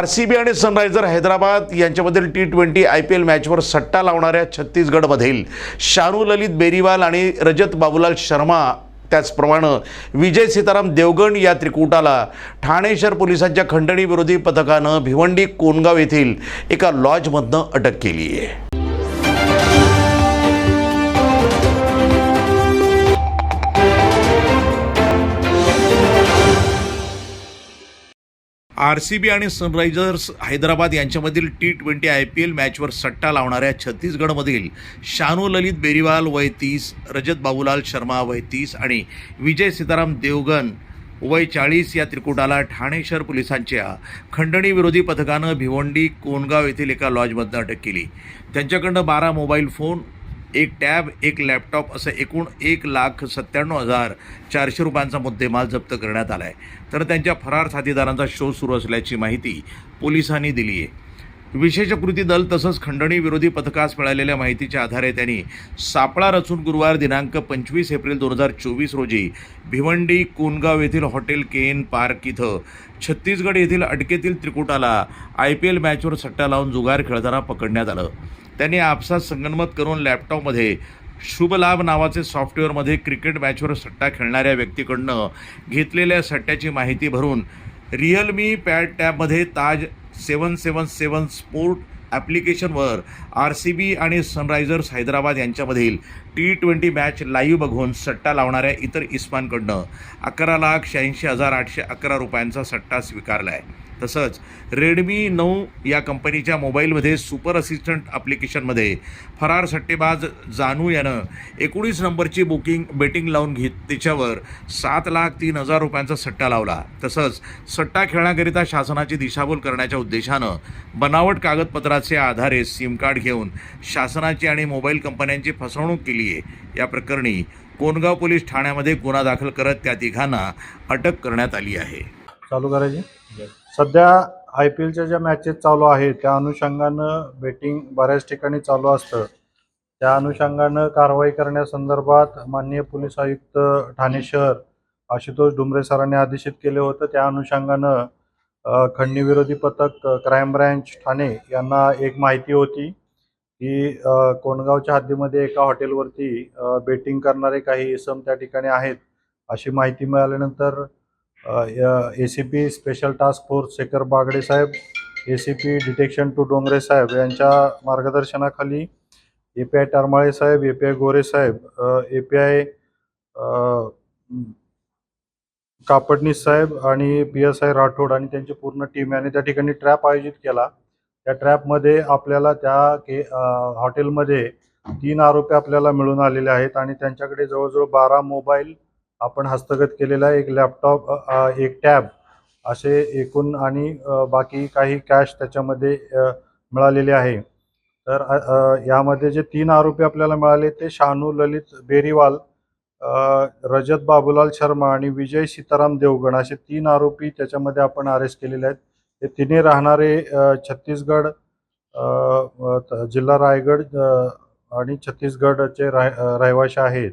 R C B आणि सनरायझर हैदराबाद यांच्यामधील T twenty I P L मॅचवर सट्टा लावणाऱ्या छत्तीसगडमधील शानू ललित बेरीवाल आणि रजत बाबूलाल शर्मा त्याचप्रमाणे विजय सीताराम देवगण या त्रिकुटाला ठाणे शहर पोलिसांच्या खंडणीविरोधी पथकानं भिवंडी कोनगाव येथील एका लॉजमधनं अटक केली आहे आर सी बी आणि सनरायझर्स हैदराबाद यांच्यामधील T twenty I P L मॅचवर सट्टा लावणाऱ्या छत्तीसगडमधील शानू ललित बेरीवाल वय तीस रजत बाबूलाल शर्मा वय तीस आणि विजय सीताराम देवगन वय चाळीस या त्रिकुटाला ठाणे शहर पोलिसांच्या खंडणी विरोधी पथकानं भिवंडी कोनगाव येथील एका लॉजमधनं अटक केली. त्यांच्याकडनं बारा मोबाईल फोन एक टॅब एक लॅपटॉप असं एकूण एक लाख सत्त्याण्णव हजार चारशे रुपयांचा मुद्देमाल जप्त करण्यात आला आहे तर त्यांच्या फरार साथीदारांचा शोध सुरू असल्याची माहिती पोलिसांनी दिली आहे. विशेष कृती दल तसंच खंडणी विरोधी पथकास मिळालेल्या माहितीच्या आधारे त्यांनी सापळा रचून गुरुवार दिनांक पंचवीस एप्रिल दोन हजार चोवीस रोजी भिवंडी कोनगाव येथील हॉटेल केन पार्क इथं छत्तीसगड येथील अटकेतील त्रिकुटाला आय पी एल मॅचवर सट्टा लावून जुगार खेळताना पकडण्यात आलं. त्यांनी आपसात संगनमत करून लॅपटॉपमध्ये शुभलाभ नावाचे सॉफ्टवेअरमध्ये क्रिकेट मॅचवर सट्टा खेळणाऱ्या व्यक्तीकडनं घेतलेल्या सट्ट्याची माहिती भरून रिअलमी पॅड टॅबमध्ये Taj seven seven seven sport ॲप्लिकेशनवर R C B आणि सनरायझर्स हैदराबाद यांच्यामधील टी ट्वेंटी मॅच लाईव्ह बघून सट्टा लावणाऱ्या इतर इस्मांकडनं अकरा लाख शहाऐंशी हजार आठशे अकरा रुपयांचा सट्टा स्वीकारला आहे तसंच रेडमी नऊ या कंपनीच्या मोबाईलमध्ये सुपर असिस्टंट ॲप्लिकेशनमध्ये फरार सट्टेबाज जानू यानं एकोणीस नंबरची बुकिंग बेटिंग लावून घेत त्याच्यावर सात लाख तीन हजार रुपयांचा सट्टा लावला. तसंच सट्टा खेळण्याकरिता शासनाची दिशाभूल करण्याच्या उद्देशानं बनावट कागदपत्राचे आधारे सिम कार्ड घेऊन शासनाची आणि मोबाईल कंपन्यांची फसवणूक केली. आहे. या प्रकरणी कोनगाव पोलीस ठाण्यामध्ये गुन्हा दाखल करत त्या तिघांना अटक करण्यात आली आहे. चालू करायची? सध्या आय पी एलच्या ज्या मॅचेस चालू आहेत त्या अनुषंगानं बेटिंग बऱ्याच ठिकाणी चालू असतं. त्या अनुषंगानं कारवाई करण्यासंदर्भात माननीय पोलीस आयुक्त ठाणे शहर आशुतोष डुमरे सरांनी आदेशित केले होतं. त्या अनुषंगानं खंडणी विरोधी पथक क्राईम ब्रँच ठाणे यांना एक माहिती होती. की कोंडगावच्या हद्दीमध्ये एका हॉटेलवरती बेटिंग करणारे काही इसम त्या ठिकाणी आहेत अशी माहिती मिळाल्यानंतर A C P special task force Shekhar Bagade Saheb A C P detection two Dongre साहेब यांच्या मार्गदर्शनाखाली ए पी आय टरमाळे साहेब ए पी आय गोरे साहेब ए पी आय कापडनीस साहेब आणि पी एस आय राठोड आणि त्यांची पूर्ण टीम याने त्या ठिकाणी ट्रॅप आयोजित केला. त्या ट्रॅपमध्ये आपल्याला त्या के हॉटेलमध्ये तीन आरोपी आपल्याला मिळून आलेले आहेत आणि त्यांच्याकडे जवळजवळ बारा मोबाईल आपण हस्तगत केलेला एक लॅपटॉप एक टॅब असे एकूण आणि बाकी काही कॅश त्याच्यामध्ये मिळालेले आहे. तर यामध्ये जे तीन आरोपी आपल्याला मिळाले ते शानू ललित बेरीवाल रजत बाबूलाल शर्मा आणि विजय सीताराम देवगण असे तीन आरोपी त्याच्यामध्ये आपण अरेस्ट केलेले आहेत. हे तिन्ही राहणारे छत्तीसगड जिल्हा रायगड आणि छत्तीसगडचे राह रहिवाशी आहेत.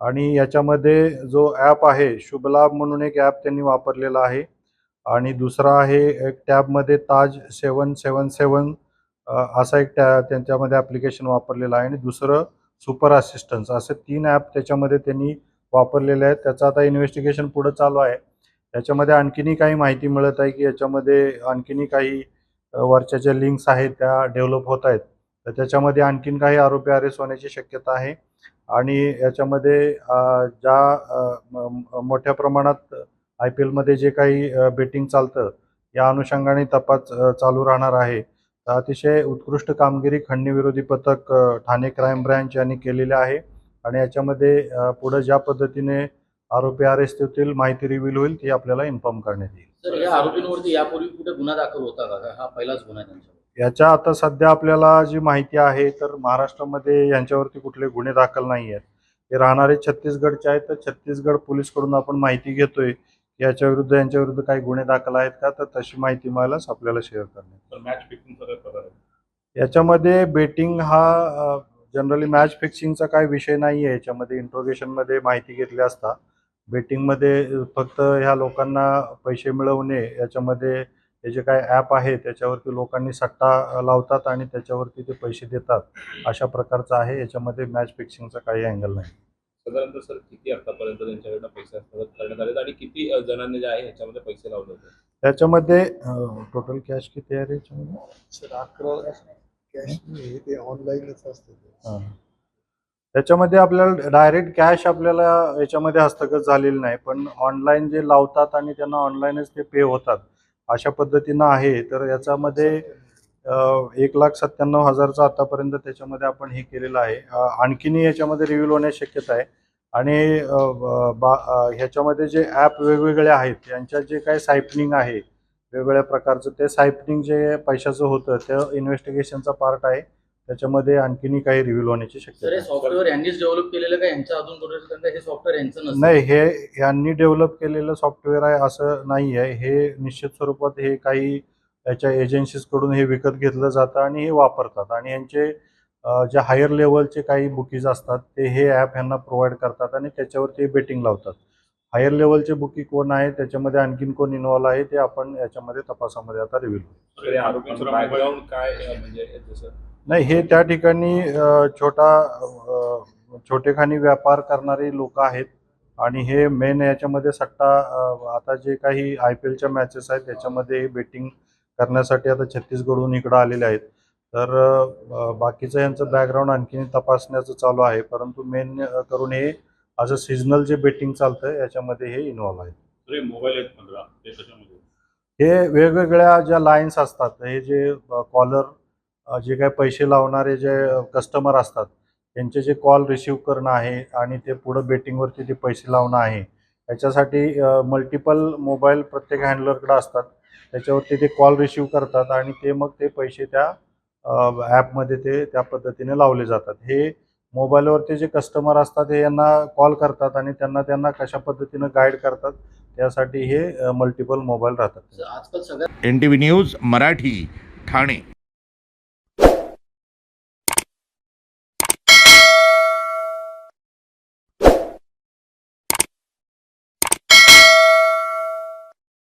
आणि याच्यामध्ये जो ॲप आहे शुभलाभ म्हणून एक ॲप त्यांनी वापरलेला आहे. आणि दुसरा आहे एक टॅबमध्ये ताज सेवन सेवन सेवन असा एक टॅ त्यांच्यामध्ये ॲप्लिकेशन वापरलेलं आहे. आणि दुसरं सुपर असिस्टन्स असे तीन ॲप त्याच्यामध्ये त्यांनी वापरलेले आहेत. त्याचं आता इन्व्हेस्टिगेशन पुढं चालू आहे. याच्यामध्ये आणखीनही काही माहिती मिळत आहे की याच्यामध्ये आणखीनही काही वरच्या ज्या लिंक्स आहेत त्या डेव्हलप होत आहेत. तर त्याच्यामध्ये आणखीन काही आरोपी अरेस्ट होण्याची शक्यता आहे. आणि याच्यामध्ये ज्या म- मोठ्या प्रमाणात आय पी एलमध्ये जे काही बेटिंग चालतं या अनुषंगाने तपास चालू राहणार आहे. तर अतिशय उत्कृष्ट कामगिरी खंडणीविरोधी पथक ठाणे क्राईम ब्रँच यांनी केलेली आहे. आणि याच्यामध्ये पुढं ज्या पद्धतीने आरोपी अरेस्ट होतील माहिती रिव्हील होईल ती आपल्याला इन्फॉर्म करण्यात येईल. सर या आरोपींवरती यापूर्वी कुठे गुन्हा दाखल होता का? हा पहिलाच गुन्हा आहे त्यांच्यावर. याच्या आता सध्या आपल्याला जी माहिती आहे तर महाराष्ट्रामध्ये यांच्यावरती कुठले गुन्हे दाखल नाही आहेत. हे राहणारे छत्तीसगडचे आहेत तर छत्तीसगड पोलीसकडून आपण माहिती घेतोय याच्या विरुद्ध यांच्या विरुद्ध काही गुन्हे दाखल आहेत का? तर तशी माहिती मिळाल्यास आपल्याला शेअर करण्यात तर मॅच फिक्सिंगचा याच्यामध्ये बेटिंग हा जनरली मॅच फिक्सिंगचा काही विषय नाही आहे याच्यामध्ये इंट्रोगेशनमध्ये माहिती घेतली असता बेटिंगमध्ये फक्त ह्या लोकांना पैसे मिळवणे याच्यामध्ये हे जे काय ॲप आहे त्याच्यावरती लोकांनी सट्टा लावतात आणि त्याच्यावरती ते पैसे देतात. अशा प्रकारचं आहे. याच्यामध्ये मॅच फिक्सिंगचा काही अँगल नाही. साधारणतः सर किती आतापर्यंत त्यांच्याकडनं पैसे हस्तगत करण्यात आले आणि किती जणांनी जे आहे ह्याच्यामध्ये पैसे लावले होते? त्याच्यामध्ये टोटल कॅश किती आहे रे याच्यामध्ये? सर अकरा कॅश ते ऑनलाईनच असते याच्यामध्ये आपल्याला डायरेक्ट कॅश आपल्याला याच्यामध्ये हस्तगत झालेली नाही. पण ऑनलाईन जे लावतात आणि त्यांना ऑनलाईनच ते पे होतात. अशा पद्धतीनं आहे. तर याच्यामध्ये एक लाख सत्त्याण्णव हजारचं आतापर्यंत त्याच्यामध्ये आपण हे केलेलं आहे. आणखीनही याच्यामध्ये रिव्हील होण्याची शक्यता आहे. आणि बा ह्याच्यामध्ये जे ॲप वेगवेगळे आहेत यांच्या जे काही सायपनिंग आहे वेगवेगळ्या प्रकारचं ते सायपनिंग जे पैशाचं होतं ते इन्व्हेस्टिगेशनचा पार्ट आहे. त्याच्यामध्ये आणखीनही काही रिव्हील होण्याची शक्यता आहे. सॉफ्टवेअर यांनीच डेव्हलप केलेलं का? यांचं अजून हे सॉफ्टवेअर यांचं नसतं नाही हे यांनी डेव्हलप केलेलं सॉफ्टवेअर आहे असं नाही आहे. हे निश्चित स्वरूपात हे काही याच्या एजन्सीजकडून हे विकत घेतलं जातं आणि हे वापरतात. आणि यांचे अ, जे हायर लेवलचे काही बुकीज असतात ते हे ॲप ह्यांना प्रोव्हाइड करतात आणि त्याच्यावरती बेटिंग लावतात. हायर लेवलचे बुकी कोण आहे त्याच्यामध्ये आणखीन कोण इन्व्हॉल्व आहे ते आपण याच्यामध्ये तपासामध्ये आता रिव्हील काय अ, म्हणजे जसं नाही हे त्या ठिकाणी छोटा छोटेखानी व्यापार करणारे लोक आहेत. आणि हे मेन याच्यामध्ये सट्टा आता जे काही आय पी एलच्या मॅचेस आहेत त्याच्यामध्ये बेटिंग करण्यासाठी आता छत्तीसगडहून इकडं आलेले आहेत. तर बाकीचं यांचं बॅकग्राऊंड आणखीन तपासण्याचं चालू आहे. परंतु मेन करून हे असं सिजनल जे बेटिंग चालतं याच्यामध्ये हे इन्व्हॉल्व आहे. मोबाईल आहेत हे वेगवेगळ्या ज्या लाईन्स असतात हे जे कॉलर जे काही पैसे लावणारे जे कस्टमर असतात त्यांचे जे कॉल रिसीव करणं आहे आणि ते पुढं बेटिंगवरती ते पैसे लावणं आहे याच्यासाठी मल्टिपल मोबाईल प्रत्येक हँडलरकडे असतात. त्याच्यावरती ते कॉल रिसीव करतात आणि ते मग ते पैसे त्या ॲपमध्ये ते त्या पद्धतीने लावले जातात. हे मोबाईलवरती जे कस्टमर असतात हे यांना कॉल करतात आणि त्यांना त्यांना कशा पद्धतीनं गाईड करतात त्यासाठी हे मल्टिपल मोबाईल राहतात. सर, आजकाल सगळ्यात N T V news Marathi Thane.